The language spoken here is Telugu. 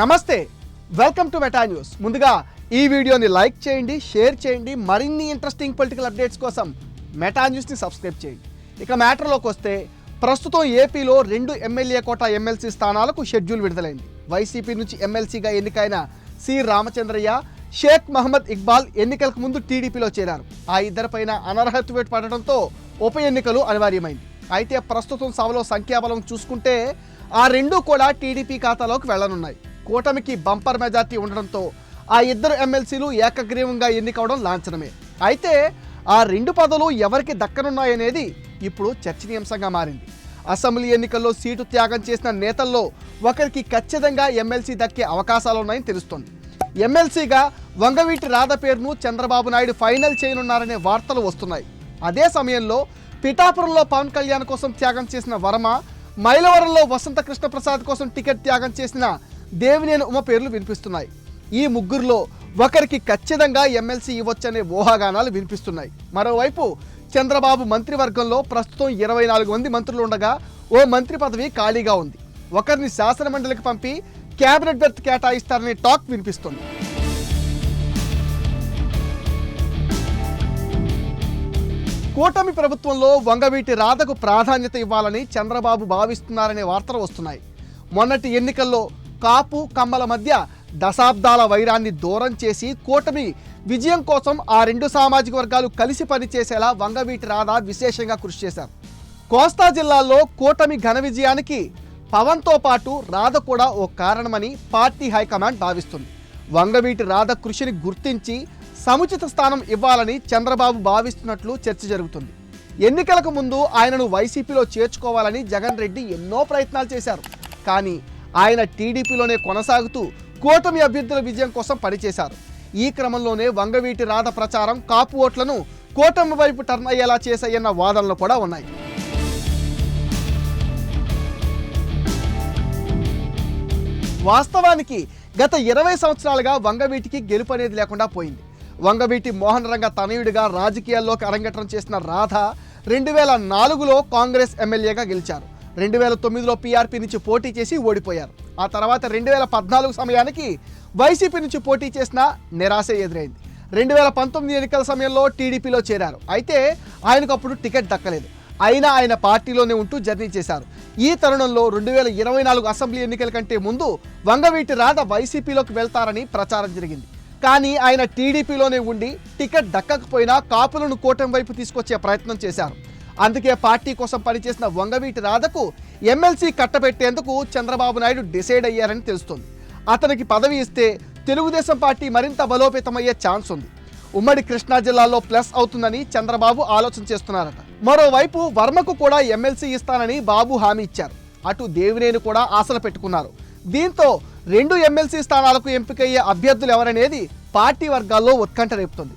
నమస్తే వెల్కమ్ టు మెటా న్యూస్ ముందుగా ఈ వీడియోని లైక్ చేయండి షేర్ చేయండి మరిన్ని ఇంట్రెస్టింగ్ పొలిటికల్ అప్డేట్స్ కోసం మెటా న్యూస్ని సబ్స్క్రైబ్ చేయండి. ఇక మ్యాటర్లోకి వస్తే ప్రస్తుతం ఏపీలో రెండు ఎమ్మెల్యే కోట ఎమ్మెల్సీ స్థానాలకు షెడ్యూల్ విడుదలైంది. వైసీపీ నుంచి ఎమ్మెల్సీగా ఎన్నికైన సి. రామచంద్రయ్య షేక్ మహమ్మద్ ఇక్బాల్ ఎన్నికలకు ముందు టీడీపీలో చేరారు. ఆ ఇద్దరిపైన అనర్హత వేటు పడడంతో ఉప ఎన్నికలు అనివార్యమైంది. అయితే ప్రస్తుతం సభలో సంఖ్యాబలం చూసుకుంటే ఆ రెండు కూడా టీడీపీ ఖాతాలోకి వెళ్ళనున్నాయి కూటమికి బంపర్ మెజార్టీ ఉండడంతో ఆ ఇద్దరు ఎమ్మెల్సీలు ఏకగ్రీవంగా ఎన్నికవడం లాంఛనమే. అయితే ఆ రెండు పదవులు ఎవరికి దక్కనున్నాయనేది ఇప్పుడు చర్చనీయాంశంగా మారింది. అసెంబ్లీ ఎన్నికల్లో సీటు త్యాగం చేసిన నేతల్లో ఒకరికి ఖచ్చితంగా ఎమ్మెల్సీ దక్కే అవకాశాలున్నాయని తెలుస్తోంది. ఎమ్మెల్సీగా వంగవీటి రాధ పేరును చంద్రబాబు నాయుడు ఫైనల్ చేయనున్నారనే వార్తలు వస్తున్నాయి. అదే సమయంలో పిఠాపురంలో పవన్ కళ్యాణ్ కోసం త్యాగం చేసిన వర్మ మైలవరంలో వసంత కృష్ణప్రసాద్ కోసం టికెట్ త్యాగం చేసిన దేవినేని ఉమ పేర్లు వినిపిస్తున్నాయి. ఈ ముగ్గురులో ఒకరికి ఖచ్చితంగా ఎమ్మెల్సీ ఇవ్వచ్చనే ఊహాగానాలు వినిపిస్తున్నాయి. మరోవైపు చంద్రబాబు మంత్రివర్గంలో ప్రస్తుతం ఇరవై నాలుగు మంది మంత్రులు ఉండగా ఓ మంత్రి పదవి ఖాళీగా ఉంది. ఒకరిని శాసనమండలికి పంపి కేబినెట్ బెర్త్ కేటాయిస్తారనే టాక్ వినిపిస్తుంది. కూటమి ప్రభుత్వంలో వంగవీటి రాధకు ప్రాధాన్యత ఇవ్వాలని చంద్రబాబు భావిస్తున్నారనే వార్తలు వస్తున్నాయి. మొన్నటి ఎన్నికల్లో కాపు కమ్మల మధ్య దశాబ్దాల వైరాన్ని దూరం చేసి కూటమి విజయం కోసం ఆ రెండు సామాజిక వర్గాలు కలిసి పనిచేసేలా వంగవీటి రాధ విశేషంగా కృషి చేశారు. కోస్తా జిల్లాలో కూటమి ఘన విజయానికి పవన్తో పాటు రాధ కూడా ఓ కారణమని పార్టీ హైకమాండ్ భావిస్తుంది. వంగవీటి రాధ కృషిని గుర్తించి సముచిత స్థానం ఇవ్వాలని చంద్రబాబు భావిస్తున్నట్లు చర్చ జరుగుతుంది. ఎన్నికలకు ముందు ఆయనను వైసీపీలో చేర్చుకోవాలని జగన్ రెడ్డి ఎన్నో ప్రయత్నాలు చేశారు. కానీ ఆయన టీడీపీలోనే కొనసాగుతూ కూటమి అభ్యర్థుల విజయం కోసం పనిచేశారు. ఈ క్రమంలోనే వంగవీటి రాధ ప్రచారం కాపు ఓట్లను కూటమి వైపు టర్న్ అయ్యేలా చేశాయన్న వాదనలు కూడా ఉన్నాయి. వాస్తవానికి గత ఇరవై సంవత్సరాలుగా వంగవీటికి గెలుపు అనేది లేకుండా పోయింది. వంగవీటి మోహన్ రంగ తనయుడిగా రాజకీయాల్లోకి అరంగేట్రం చేసిన రాధ రెండు వేల నాలుగులో కాంగ్రెస్ ఎమ్మెల్యేగా గెలిచారు. రెండు వేల తొమ్మిదిలో పీఆర్పీ నుంచి పోటీ చేసి ఓడిపోయారు. ఆ తర్వాత రెండు వేల పద్నాలుగు సమయానికి వైసీపీ నుంచి పోటీ చేసిన నిరాశ ఎదురైంది. రెండు వేల పంతొమ్మిది ఎన్నికల సమయంలో టీడీపీలో చేరారు. అయితే ఆయనకు అప్పుడు టికెట్ దక్కలేదు. అయినా ఆయన పార్టీలోనే ఉంటూ జర్నీ చేశారు. ఈ తరుణంలో రెండు వేల ఇరవై నాలుగు అసెంబ్లీ ఎన్నికల కంటే ముందు వంగవీటి రాధ వైసీపీలోకి వెళ్తారని ప్రచారం జరిగింది. కానీ ఆయన టీడీపీలోనే ఉండి టికెట్ దక్కకపోయినా కాపులను కూటమి వైపు తీసుకొచ్చే ప్రయత్నం చేశారు. అందుకే పార్టీ కోసం పనిచేసిన వంగవీటి రాధకు ఎమ్మెల్సీ కట్టబెట్టేందుకు చంద్రబాబు నాయుడు డిసైడ్ అయ్యారని తెలుస్తోంది. అతనికి పదవి ఇస్తే తెలుగుదేశం పార్టీ మరింత బలోపేతమయ్యే ఛాన్స్ ఉంది. ఉమ్మడి కృష్ణా జిల్లాలో ప్లస్ అవుతుందని చంద్రబాబు ఆలోచన చేస్తున్నారట. మరోవైపు వర్మకు కూడా ఎమ్మెల్సీ ఇస్తానని బాబు హామీ ఇచ్చారు. అటు దేవినేని కూడా ఆశలు పెట్టుకున్నారు. దీంతో రెండు ఎమ్మెల్సీ స్థానాలకు ఎంపికయ్యే అభ్యర్థులు ఎవరనేది పార్టీ వర్గాల్లో ఉత్కంఠ రేపుతుంది.